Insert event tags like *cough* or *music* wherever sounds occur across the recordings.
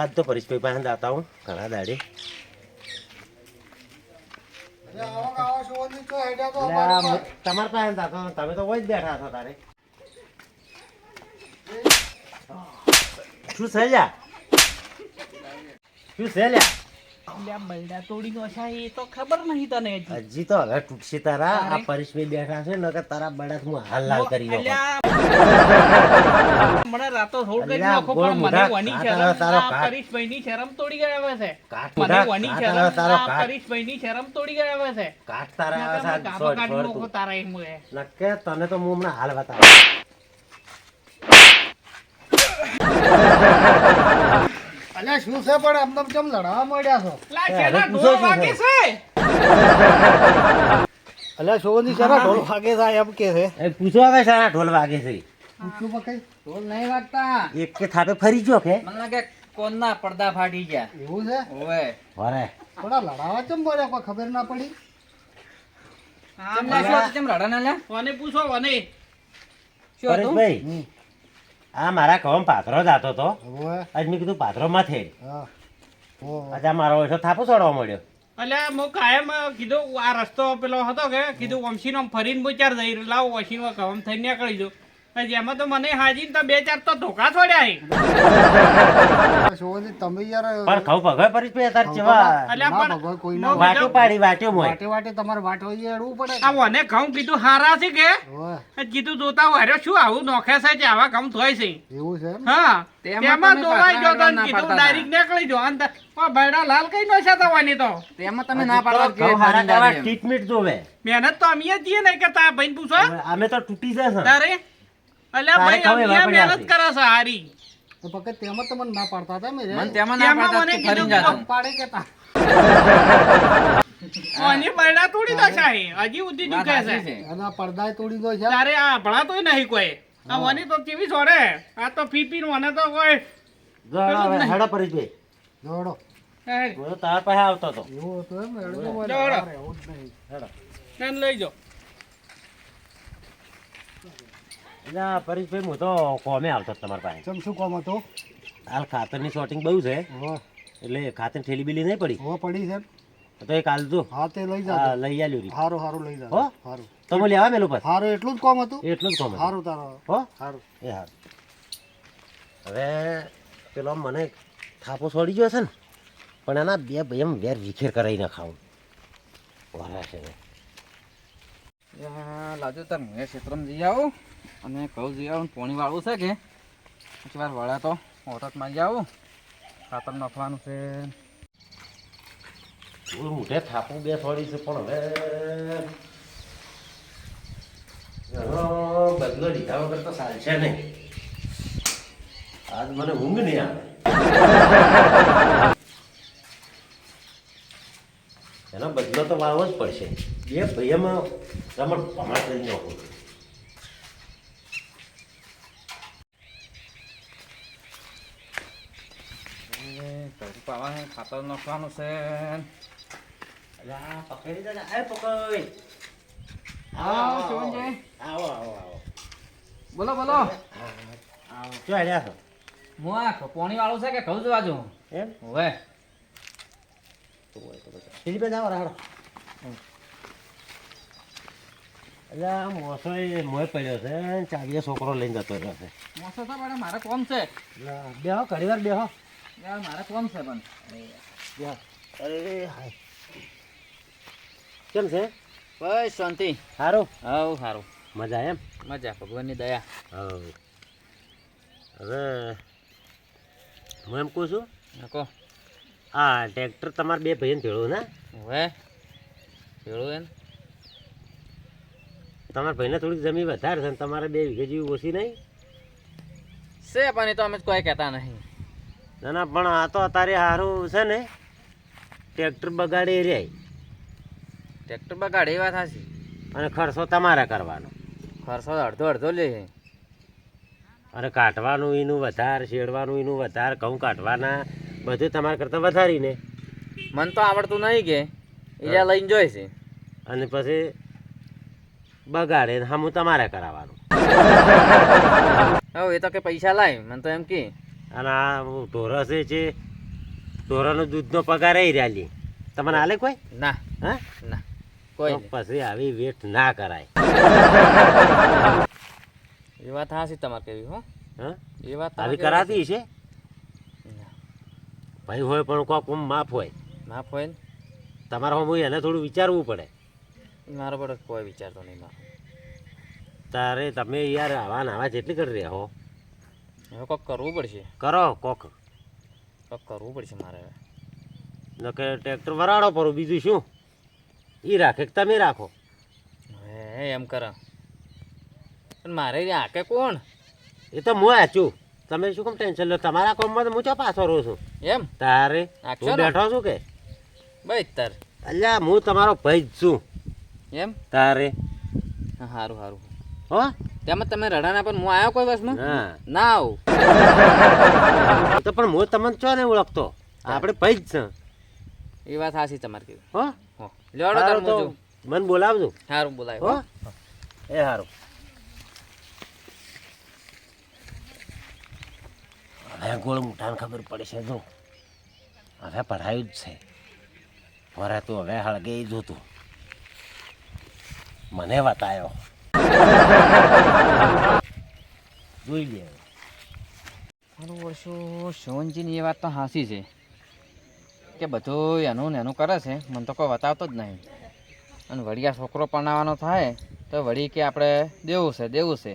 રાત તો પરેશભાઈ પાસે જાતા હું. ઘણા દાડે. તમારા પાસે હતો, તમે તો વોજ બેઠા છો તારે. શું છે શું છે તોડી નો છે એ તો ખબર નહીં તને હજી હજી તો હવે તૂટશે તારા આ પરેશભાઈ બેઠા છે નકર તારા બળદ હું હાલ કરી નાખું. મને રાતો રોડ કરી નાખો પણ મને વાની શરમ તારો આ કાઢ. શરમ તોડી ગયા છે કાઢ મને વાની શરમ તારો આ કાઢ. પરેશભાઈની શરમ તોડી ગયા છે કાઢ તારા શોર્ટ કાઢી શોર્ટ નાખો તારા એમ એ. તને તો હું હમણાં હાલ બતાવું અલ્યા શું છે પણ આમ તેમ કેમ લડાવા મળ્યા છો? લા, એ, પૂછો ઢોલ વાગે છે? છે અલ્યા શોધી સારા ઢોલ વાગે છે એમ કે છે. એ પૂછો હવે શાના ઢોલ વાગે છે. પકઈ ઢોલ નહીં વાગતા. એક કે થાપે ફરી ગયો કે? મને લાગે કોણના પડદા ફાટી ગયા. એવું છે? ઓવે વરે થોડા લડાવા ચમ બોલ્યા કોઈ ખબર ના પડી? આમ ના શું કેમ રડા ના લ્યા? મને પૂછો કોને? શું હતું? પરેશભાઈ. આ મારા કહો પાથરો જાતો તો હવે? આજ મેં કીધું પાથરો માથે હા. ઓ આજે આ મારો ઓછો થાપો ચડવા મળ્યો. એટલે હું કાયમ કીધું આ રસ્તો પેલો હતો કે કીધું વંશીનો ફરીને બચાર જઈ રહ્યો. લાવો વસીનો કહમ થઈને નીકળી જો એમાં તો મને હાજી તો બે ચાર તો ધોકા છોડ્યા *laughs* શોધી તમે યાર પણ કહું ભગવે પરેશભાઈ અત્યારે જેવા? અલ્યા ના પણ કોઈ ના વાટ્યો પાડી વાટ્યો મોય. વાટે વાટે તમારે વાટો એડવું પડે આ મને ઘઉં કીધું હારા છે કે? કીધું જોતા વાર્યો શું આવું નોખે છે કે આવા ઘઉં થોય છે? એવું છે હા. તેમાં તેમાં દોવાઈ ગયો તો કીધું ડાયરેક્ટ નીકળી જો અને ત- લાલ કઈ નો છે તવાની તો? તેમાં તમે ના પાડવા કે હારા. ટ્રીટમેન્ટ જોવે. મહેનત તો અમે છીએ ને કે તા ભાઈ પૂછો. અમે તો તૂટી જશે. તારે? અલ્યા ભાઈ ખબર મહેનત કરે છે હારી. તો પકડ તેમાં તમને ના પાડતા હતા મેં મને તેમાં ના પાડતા કે ફરીને કીધું પાડે કેતા આની *laughs* બૈડા તોડી દો છે હજી ઉધી દુખે છે. છે. પડદાય તોડી દો છે તારે આ ભણાતોય નહીં કોઈ. આ વાની તો કેવી છોડે? આ તો નું અને તો કોઈ જોડો તો તારા પાસે આવતો એવું હતું એમ. હેડો. લઈ જાઓ એટલે પરેશભાઈ હું તો કોમે આવતો તમારા પાસે. ચમ શું કોમ હતો? હાલ ખાતરની શોર્ટિંગ બહુ છે. એટલે ખાતર ઠેલી બીલી નહીં પડી? હવે પડી છે. તો એક કાલ જો. હા તે લઈ જા લઈ આલ્યો રી. હારો હારો લઈ હો? હારો. તમે તો હું લેવા મેલું પર હારો એટલું જ કોમ હતું? એટલું જ કોમ હારો તારો. હો? હારો. એ હારું. હવે પેલો મને થાપો છોડી ગયો છે ને પણ એના બે ભાઈ એમ વેર વિખેર કરાવી નાખાવું વારા છે લાજો તાર મેં ક્ષેત્રમાં જઈ આવું. અને કહું જોઈએ પોણી વાળવું છે કે? પછી વાર વળ્યા તો ઓરતમાં આવું. ખાતર નાખવાનું છે. મોઢે થાપું બે થોડી છે પણ હવે. બદલો લીધા વગર તો ચાલશે નહીં. આજ મને ઊંઘ નહીં આવે. એનો બદલો તો વાવો જ પડશે. બે ભાઈઓમાં રમણ ભમાટ કરી નાખું પાવા છે ખાતર નાખવાનું છે અલા, પકડી દે. એ પકડ. આવો, શિવનજી. આવો આવો આવો બોલો બોલો આવો શું હેડ્યા છો હું આ પોણી વાળું છે કે કહું જવા જો એમ હવે બાજુ આવો રાડો એટલે આ મોસો એ મોય પડ્યો છે ચાવીએ છોકરો લઈને જતો રહ્યો છે મોસો તો મારે કોમ છે બેહો ઘડી વાર બેહો મારે કોમ છે પણ. અરે હાય. કેમ છે? બસ શાંતિ. સારું હવ સારું મજા એમ? મજા ભગવાનની દયા. હવ. હવે હું એમ કહું છું કહો. આ ટ્રેક્ટર તમારે બે ભાઈને ભેળું ને? હવે? ભેળું એમ તમારા ભાઈને થોડીક જમીન વધારે છે ને તમારે બે વીઘે જેવી ઓછી નહીં? છે પણ એ તો અમે કોઈ કહેતા નહીં. ના ના પણ આ તો અત્યારે સારું છે ને. ટ્રેક્ટર બગાડે રે. ટ્રેક્ટર બગાડે એ વાત સાચી અને ખર્ચો તમારે કરવાનો. ખર્ચો અડધો અડધો લે. અને કાઢવાનું એનું વધારે શેડવાનું એનું વધારે ઘઉં કાઢવાના બધું તમારા કરતાં વધારીને. મને તો આવડતું નહીં કે. એ લઈને જોઈ છે અને પછી બગાડે હા હમું તમારે કરાવવાનું. *laughs* હવે એ તો કે પૈસા લાય મને તો એમ કે. અને આ ઢોરસ છે ઢોરાનો દૂધનો પગાર એ રહ્યા તમને હાલે કોઈ? ના. હા? ના. કોઈ પછી આવી વેઠ ના કરાય. *laughs* એ વાત હા છે તમારે કેવી હો? હા? એ વાત આવી કરાતી છે. ભાઈ હોય પણ કોક માફ હોય. માફ હોય ને? તમારે હું એને થોડું વિચારવું પડે. મારો પડે કોઈ વિચારતો નહીં મારો. તારે તમે યાર આવા નાવા જેટલી કરી રહ્યા હો. હવે કોક કરવું પડશે. કરો કોક. કોક કરવું પડશે મારે હવે. નકે ટ્રેક્ટર વરાડો પરો બીજું શું? એ રાખે કે તમે રાખો? હે એમ કરો. પણ મારે રાખે કોણ? એ તો હું આચું. તમે શું કેમ ટેન્શન લો? તમારા કોમમાં તો હું ચો પાછો રહું છું? એમ? તારે? હું બેઠો છું કે? ભાઈ તાર. અલ્યા હું તમારો ભાઈ જ છું. એમ? તારે? સારું સારું હો? તેમાં તમે રડાના પણ હું આવ્યો કોઈ બસમાં ના. ના આવું. તો પણ હું તમને ચો ને ઓળખતો? આપણે ભાઈ જ છે. એ વાત સાચી તમારે કીધું. હો? લેવડો તાર તો મને બોલાવજો. સારું બોલાય હો? એ સારું હવે ગોળ મુઠાને ખબર પડશે જો. હવે પઢાયું જ છે. ફરે તું હવે હળગે જ હતું. મને બતાયો જોઈ લે. મારું વર્ષો શિવનજીની એ વાત તો હાસી છે. કે બધું એનું ને એનું કરે છે મને તો કોઈ બતાવતો જ નહીં. અને વળી આ છોકરો પરણાવવાનો થાય તો વળી કે આપણે દેવું છે દેવું છે.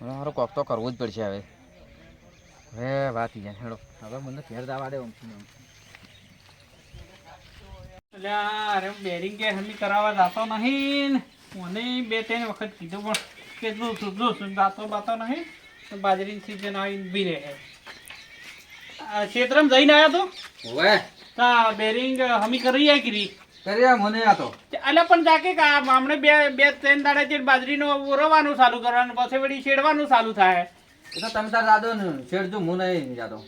મને મારું કોક તો કરવું જ પડશે હવે. હવે વાત જાય હેડો. હવે મને ઘેર દાવા દે અરે બેરિંગ કે હમી કરાવવા જાતો નહીં મને બે ત્રણ વખત કીધું પણ કેટલું સુધું છું જાતો બાતો નહીં તો બાજરીની સીઝન આવીને ઊભી રહે ક્ષેત્રમાં જઈને આવ્યા તો હોવે તા બેરિંગ હમી કરી આવી કીધી કર્યા મને આ તો એટલે પણ જાકે કે હમણે બે બે ત્રણ દાડા છે બાજરીનો ઓરવાનું ચાલુ કરવાનું પછી વળી છેડવાનું ચાલુ થાય એ તો તમે તાર દાદો ને છેડજો હું નહીં જાતો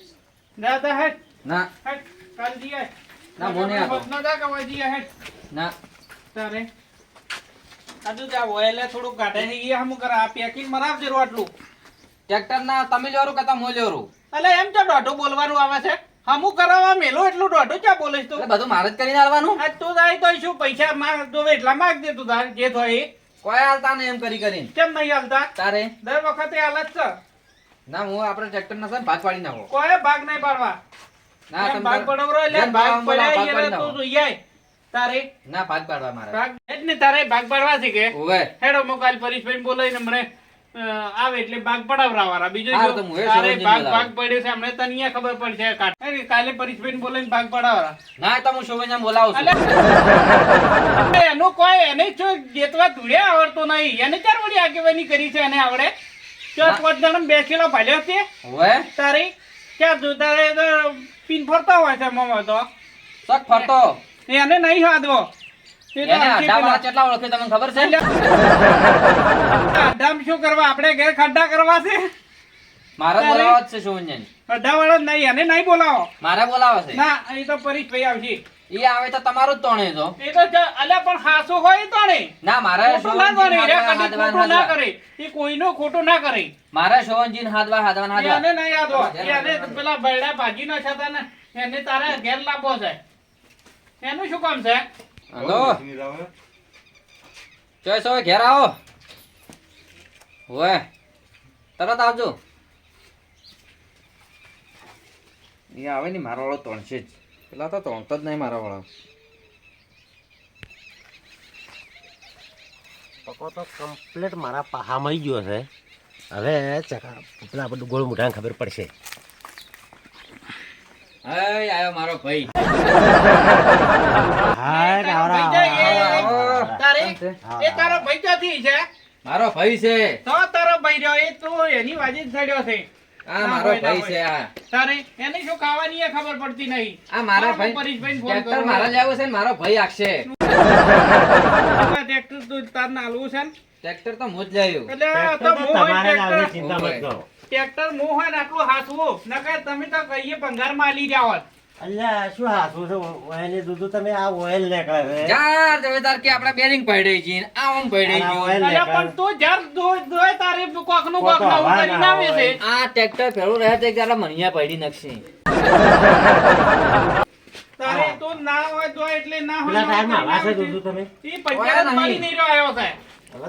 ના તો હેઠ ના હેઠ કાલ જઈએ ના, મને આ તો ના દા કવા હેઠ ના તારે આજુ જા વહેલે થોડું ગાઢે થઈ ગયા હમું કરા પેકિંગ મરાવજે રો આટલું. ટ્રેક્ટર ના તમે લેવરું કે તમે લેવરું અલે એમ તો દોઢું બોલવાનું આવે છે. હમું કરાવવા મેલો એટલું દોઢું ચા બોલીશ તું? બધું મારે જ કરીને આવવાનું. આજ તું જાય તો શું પૈસા માંગ તો એટલા માંગ દે તું તારે જે થાય. કોઈ હાલતા ને એમ કરી કરીને. કેમ નહીં હાલતા? તારે? દર વખતે હાલત છે. ના હું આપણે ટ્રેક્ટર ના ને ભાગ પાડી નાખો. કોઈ ભાગ નહીં પાડવા. ના તમે ભાગ પડવરો એટલે ભાગ પડાય તું નાખો. જોઈ આય. તારે ના ભાગ પાડવા મારે. ભાગ જ ને તારે ભાગ પાડવા છે કે? ઓવે હેડો મોકાલ પરેશભાઈ બોલાવીને હમણે આવે એટલે ભાગ પડાવરાવાળા. બીજું હા, શું? તો હું એ તારે ભાગ ભાગ પડ્યો છે હમણે તને ખબર પડશે. કાઢ. કાલે પરેશભાઈને બોલાવીને ભાગ પડાવરા ના તો હું શોભાઈ બોલાવું છું. એનું કોઈ એને જો જેતવા ધૂળે આવડતો નહીં. એને ચાર વળી આગેવાની કરી છે એને આવડે. ચાર. પાંચ જણા બેસેલો ભાલ્યો છે. ઓવે તારી ક્યાં તું તારે પિન પીન ફરતા હોય છે મોમો તો. સક ફરતો? એને નહીં હાદવો. કેટલા ઓળખે તમને ખબર છે? અઢામ શું કરવા? આપણે ઘેર ખાડા કરવા છે? મારે તારે? જ છે શોભનજી અઢા વાળો નહીં એને નહીં બોલાવો. મારે બોલાવે છે? ના એ તો પરેશભાઈ આવશે. એ આવે તો તમારું જ તોણે તો. એ તો અલ્યા પણ હાસુ હોય તો ના મારે ખોટું ના કરે શોભનજી ના એ કોઈનું ખોટું ના કરે. મારે શોભનજી એને નહીં યાદ એને પેલા બૈડા ભાજી ન છતાં ને એને તારા ઘેર લાભો છે એનું શું કામ છે? હલો. ચોઈસ હવે ઘેર આવો. હોય તરત આવજો. એ આવે ને મારો વાળો ત્રણશે જ. પેલા તો ત્રણતો જ નહીં મારા વાળો. પકો તો કમ્પ્લીટ મારા પાહામાં આવી ગયો છે. હવે ચકા પેલા બધું ગોળ મુઠાને ખબર પડશે. હે આયો મારો ભાઈ. હાય રાવરા, એ-. તારે એ તારો ભાઈ ક્યાંથી છે? મારો ભાઈ છે. તો તારો ભાઈ રહ્યો એ તું એની વાજી જ થયો છે. આ મારો ભાઈ છે આ. તારે એને શું ખાવાની એ ખબર પડતી નહીં. આ મારા ભાઈ પરેશભાઈને ફોન ટ્રેક્ટર કરું. મારા લેવું છે ને મારો ભાઈ આખશે. ટ્રેક્ટર તું તાર નાલવું છે ને? ટ્રેક્ટર તો મોજ લાવ્યું એટલે તો તમારે જ ચિંતા મત કરો. ટ્રેક્ટર હું આટલું હાથવું નકર તમે તો કહીએ ભંગારમાં આલી જાવત અલ્યા શું હાથું છે? ઓઇલ દૂધું તમે આ ઓઇલ નીકળે છે. યાર જવેદાર કે આપણે બેરિંગ પડી છે આ ઓમ પડી આ અલ્યા પણ તું જ્યાર દોય તારે કોકનું કોક કોક નવું હવા કરીને છે. આ ટ્રેક્ટર ભેળું રહે તો જરા મણિયા પડી નાખશે. તારે તો ના હોય તો એટલે ના હોય પેલા નવું ટાયરમાં છે કરીને તમે? ઈ પંચાયત મારી નહીં. રહ્યો આવ્યો છે.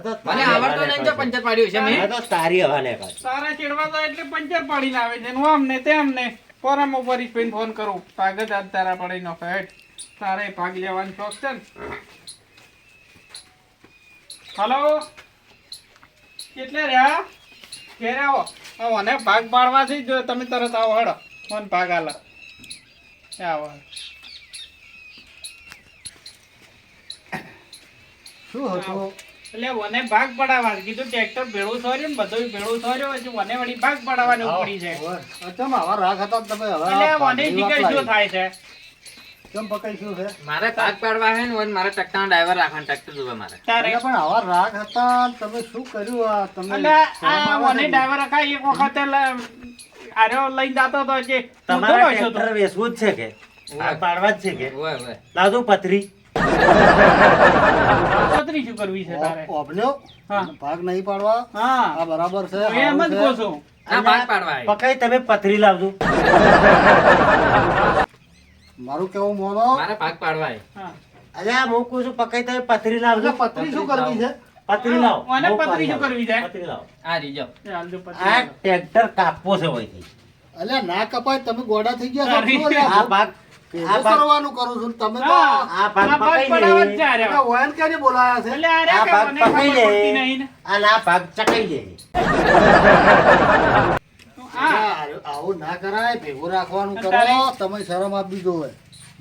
તો મને આવડતો નહીં પંચર પાડ્યું છે મેં. તો તારી હવા. તારા ચેડવા તો એટલે પંચર પાડીને આવે છે હું અમને તેમને ફોરમ ઉપર ઈ ફોન કરું? કાગજ આજ તારા પડે નાખે હેઠ તારે ભાગ લેવાનો શોખ છે ને. હલો? એટલે રહ્યા? ઘેર આવો. મને ભાગ પાડવાથી જો તમે તરત આવો, હડો. મને ભાગ આલો. આવો. શું હતું? એટલે મને ભાગ પડાવવા કીધું ટ્રેક્ટર ભેળું સોર્યું ને બધું ભેળું સોર્યું પછી મને વળી ભાગ પડાવવાનું પડી જાય હવે અચમ આવા રાગ હતા તમે? હવે એટલે આ મને પાઘડી શું થાય છે? કેમ પકઈ છે? મારે ભાગ પાડવા છે ને મારે ટ્રેક્ટરનો ડ્રાઈવર રાખવાનો ટ્રેક્ટર જોવે મારે. તારે. પણ આવા રાખ હતા તમે શું કર્યું આ? તમે એટલે આ આવે ડ્રાઈવર રખાય એક વખતે આર્યો લઈને જતો તો જે તમારા ટ્રેક્ટર વેચવું જ છે કે? ભાગ પાડવા જ છે કે? ઓય ઓય. પથરી. છત્રી શું કરવી છે તારે? ઓ- ભાગ નહીં પાડવા? હા. આ બરાબર છે. એમ જ સારું કહું છે. ભાગ પાડવા પકાઈ તમે પથરી લાવજો. મારું કેવું મોનો? મારે ભાગ પાડવા હા. અલ્યા હું કહું છું પકાઈ તમે પથરી લાવજો. શું કરવી છે? પથરી લાવો. મને પથરી શું કરવી છે? પથરી લાવો. આ રીજો આ ટ્રેક્ટર કાપવો છે હોયથી અલ્યા ના કપાય તમે ગોડા થઈ ગયા? આ ભાગ ભેગું આ ભાગ કરવાનું કરું છું. તમે તો આ ભાગ આ ભાગ પકાઈ પડાવવા જ લે. છે આર્યો. આ બોલાયા છે? એટલે આ ભાગ મને ખબર પકાઈ પડતી લે અને આ ભાગ ચકાઈ લે. આવું ના કરાય. ભેગું રાખવાનું કરો. તમે શરમ આપી દો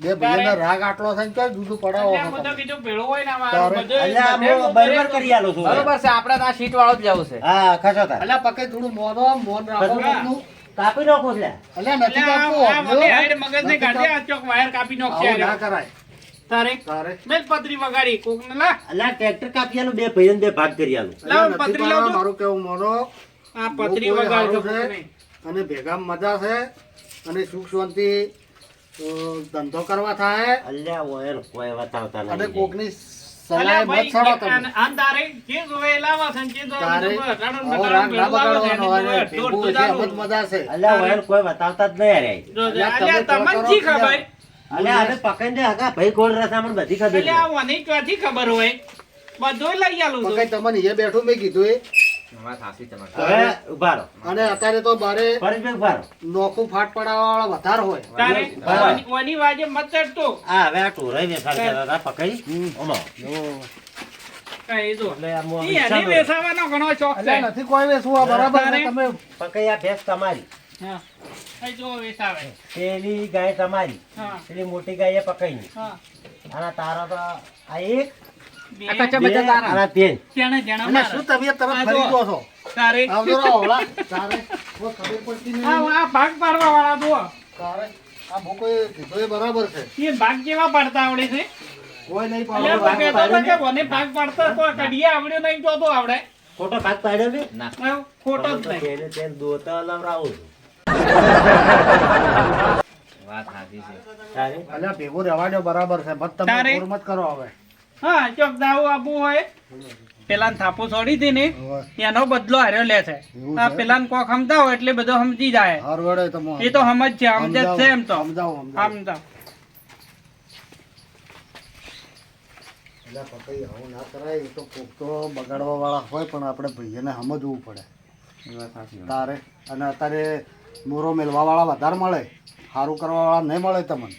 બે ભાઈઓના રાગ આટલો થાય ને જુદું પડાવો એટલે બરોબર કરી આલો છું બરોબર છે આપણે તો આ સીટ વાળો જ જવું છે. હા ખસો અલ્યા પકઈ થોડું મોનો મોન રાખો. કાપી નાખો એટલે. એટલે નથી કાપવું આ અભ્યો. મને હાઈડ કાઢી આ ચોક વાયર કાપી નાખશે ના કરાય. તારે તારે. પતરી વગાડી કોકને લા. અલ્યા ટ્રેક્ટર કાપી આલું બે ભાઈઓને બે ભાગ કરી આલું. લાવ પતરી. મારું કેવું મારો આ પતરી વગાડજો અને ભેગા મજા છે અને સુખ શાંતિ ધંધો કરવા થાય. અલ્યા ઓયલ કોઈ અને કોકની સલાહ મત છોડો તમે. છે મજા છે. અલ્યા કોઈ બતાવતા જ નહીં તમને જી ખબર? અલ્યા પકડીને ભાઈ ગોળ રસામણ બધી ખબર છે. અલ્યા મને ક્યાંથી ખબર હોય? બધું લઈ આલું છું. પકઈ તમને એ બેઠું મેં કીધું એ. હવે ઊભા રહો અને અત્યારે તો બારે પરેશભાઈ ઊભા રહો નોખું ફાટ પડાવવા વાળા વધારે હોય. ઓની- ઓની વાજે મત ચડતો. આ હવે આ ટોરાઈ વેસાડ કરતા પકડી. ઓમાં. હા, એ જો. એટલે આમ આમ ઈ એની ઈચ્છા વેસાવાનો ઘણો શોખ છે. અલ્યા નથી કોઈ વેસવું આ બરાબર તમે પકડી આ ભેંસ તમારી. હા. પેલી ગાય તમારી. હા. પેલી મોટી ગાય એ પકડી અને તારા તો આ એક આ કચ્ચા બે તારા. અને ત્રણ જણા જણા અને શું તબિયત તરફ ફરી ગયો છો? તારે. આવજો રો હવળા તારે કોઈ ખબર પડતી નહીં. આ ભાગ પાડવા વાળા જુઓ. તારે આ ભૂકો એ કીધું એ બરાબર છે. એ ભાગ કેવા પાડતા આવડે છે? કોઈ નહીં અલ્યા, પાડવા પણ કહેતો હતો કે મને ભાગ પાડતા તો કઢીએ આવડ્યો નહીં તો તો આવડે. ખોટો ભાગ પાડ્યો ને. ના ખોટો જ નહીં. તેને તેને દોતા લવરાવું વાત સાચી છે. તારે? અલ્યા ભેગું રહેવા દો બરાબર છે. બસ તમે મત કરો હવે. હા ચોક દાવ આપવું હોય. પેલા થાપો છોડી હતી ને એનો બદલો હાર્યો લે છે. આ? પેલા કોક સમજાવ એટલે બધો સમજી જાય. હાર વડે તમે એ તો સમજ છે સમજ છે એમ તો. સમજાવો સમજાવો. સમજાવ. એટલે પકઈ આવું ના કરાય તો કોક તો બગાડવા વાળા હોય પણ આપણે ભાઈને સમજવું પડે. તારે અને અત્યારે મોરો મેળવા વાળા વધારે મળે. સારું કરવા વાળા નહીં મળે તમને.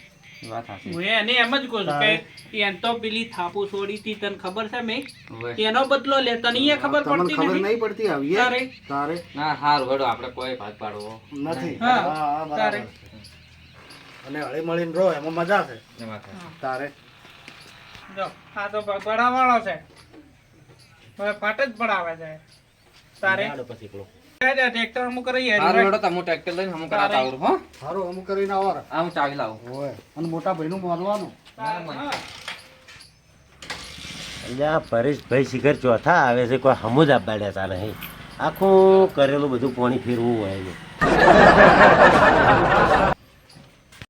હું એને એમ જ કહું છું કે એમ તો પેલી થાપુ છોડી હતી તને ખબર છે મેં? એનો બદલો લે તને એ ખબર પડતી ખબર નહીં પડતી આવી તારે? તારે? ના હારું હેડો આપણે કોઈ ભાગ પાડવો. નથી. હા, તારે. અને હળી મળીને રહો એમાં મજા છે. તારે? જો આ તો વાળો છે. હવે ફાટ જ પડાવે છે. તારે? પછી. ટ્રેક્ટર અમુક કરી યાર હારું હેડો તમે ટ્રેક્ટર લઈને હમું કરાતા આવડું હો. સારું અમુક કરીને આવો આ હું ચાવી લાવું. હોય અને મોટા ભાઈનું માનવાનું અલ્યા પરેશભાઈ શિખર ચોથા આવે છે કોઈ હમ જ દેતા નહીં. આખું કરેલું બધું પાણી ફેરવું હોય છે.